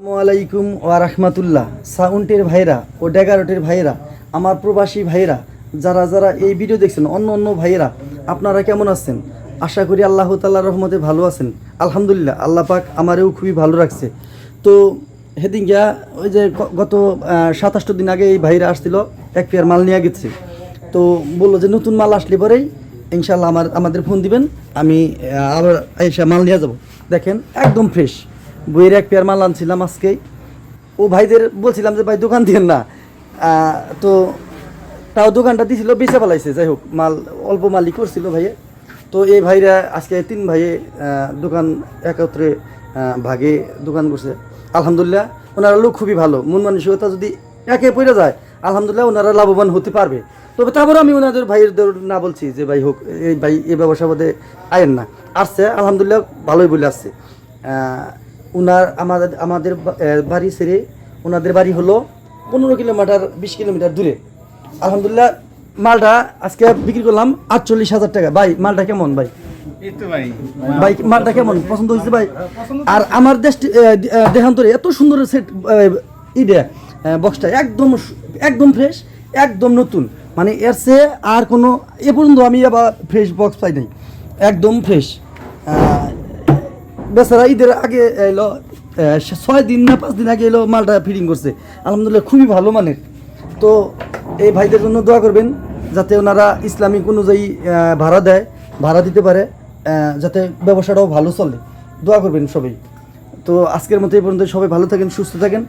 আসসালামাইকুম ওয়া রাহমাতুল্লাহ। সাউন্টের ভাইরা ও ড্যাগারটের ভাইয়েরা আমার প্রবাসী ভাইয়েরা যারা যারা এই ভিডিও দেখছেন, অন্য অন্য ভাইয়েরা, আপনারা কেমন আছেন? আশা করি আল্লাহ তাল্লাহ রহমতে ভালো আছেন। আলহামদুলিল্লাহ, আল্লাহ পাক আমারেও খুবই ভালো রাখছে। তো গিয়া ওই যে গত সাতাশটো দিন আগে এই ভাইরা আসছিল, এক পেয়ার মাল নিয়ে গেছে। তো বলল যে নতুন মাল আসলে পরেই ইনশাল্লাহ আমার আমাদের ফোন দিবেন, আমি আবার এসে মাল নিয়ে যাব। দেখেন, একদম ফ্রেশ বইয়ের এক পেয়ার মাল আনছিলাম আজকেই। ও ভাইদের বলছিলাম যে, ভাই, দোকান দিয়েন না। তো তাও দোকানটা দিছিল, বেঁচে পালাইছে যাই হোক, মাল, অল্প মালই করছিল ভাইয়ে। তো এই ভাইরা আজকে তিন ভাইয়ে দোকান একত্রে ভাগে দোকান করছে। আলহামদুলিল্লাহ, ওনারা লোক খুবই ভালো, মন মানসিকতা যদি একে পড়ে যায়, আলহামদুলিল্লাহ ওনারা লাভবান হতে পারবে। তবে তারপরে আমি ওনাদের ভাইয়ের না বলছি যে, ভাই, হোক, এই ভাই, এই ব্যবসা বোধে আয়েন না। আসছে, আলহামদুলিল্লাহ, ভালোই বলে আসছে। ওনার আমাদের আমাদের বাড়ি ছেড়ে ওনাদের বাড়ি হলো পনেরো কিলোমিটার বিশ কিলোমিটার দূরে। আলহামদুলিল্লাহ মালটা আজকে বিক্রি করলাম আটচল্লিশ হাজার টাকা। ভাই মালটা কেমন ভাই? ভাই। মালটা কেমন? পছন্দ হয়েছে ভাই? আর আমার দেশ দেহান্তরে এত সুন্দর সেট ইডে বক্সটা একদম একদম ফ্রেশ একদম নতুন। মানে এর চেয়ে আর কোনো এ পর্যন্ত আমি আবার ফ্রেশ বক্স পাই নাই। একদম ফ্রেশ বেচারা ঈদের আগে এলো ছয় দিন না পাঁচ দিন আগে এলো মালটা ফিটিং করছে। আলহামদুলিল্লাহ খুবই ভালো মানের। তো এই ভাইদের জন্য দোয়া করবেন, যাতে ওনারা ইসলামিক অনুযায়ী ভাড়া দেয়, ভাড়া দিতে পারে যাতে ব্যবসাটাও ভালো চলে। দোয়া করবেন সবাই। তো আজকের মতো এই পর্যন্ত সবাই ভালো থাকেন সুস্থ থাকেন।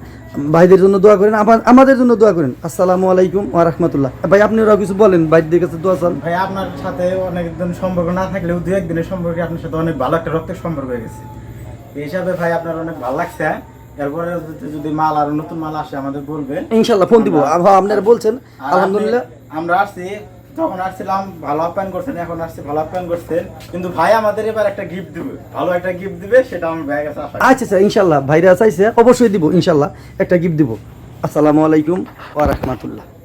ভাইদের জন্য দোয়া করেন আবার আমাদের জন্য দোয়া করেন। আসসালামু আলাইকুম ওয়া রাহমাতুল্লাহ। ভাই আপনি ওরা কিছু বলেন ভাইদের কাছে দোয়া চান। ভাই আপনার সাথে অনেক দিন সম্পর্ক না থাকলেও দু একদিনের সম্পর্কে আপনার সাথে অনেক ভালো একটা রক্তের সম্পর্ক হয়ে গেছে। এই হিসাবে ভাই আপনার অনেক ভালো লাগছে। এরপরে যদি- যদি মাল আর নতুন মাল আসে আমাদের বলবেন। ইনশাল্লাহ ফোন দিব। আবহাওয়া আপনারা বলছেন আলহামদুলিল্লাহ। আমরা আসছি তখন আসছিলাম, ভালো আপ্যায়ন করছেন, এখন আসছে, ভালো আপ্যায়ন করছেন। কিন্তু ভাই আমাদের এবার একটা গিফট দিবে। ভালো একটা গিফট দিবে, সেটা আমার ভাইয়ের কাছে আচ্ছা আচ্ছা ইনশাল্লাহ, ভাইরা চাইছে, অবশ্যই দিব, ইনশাল্লাহ, একটা গিফট দিব। আসসালামু আলাইকুম ওয়া রাহমাতুল্লাহ।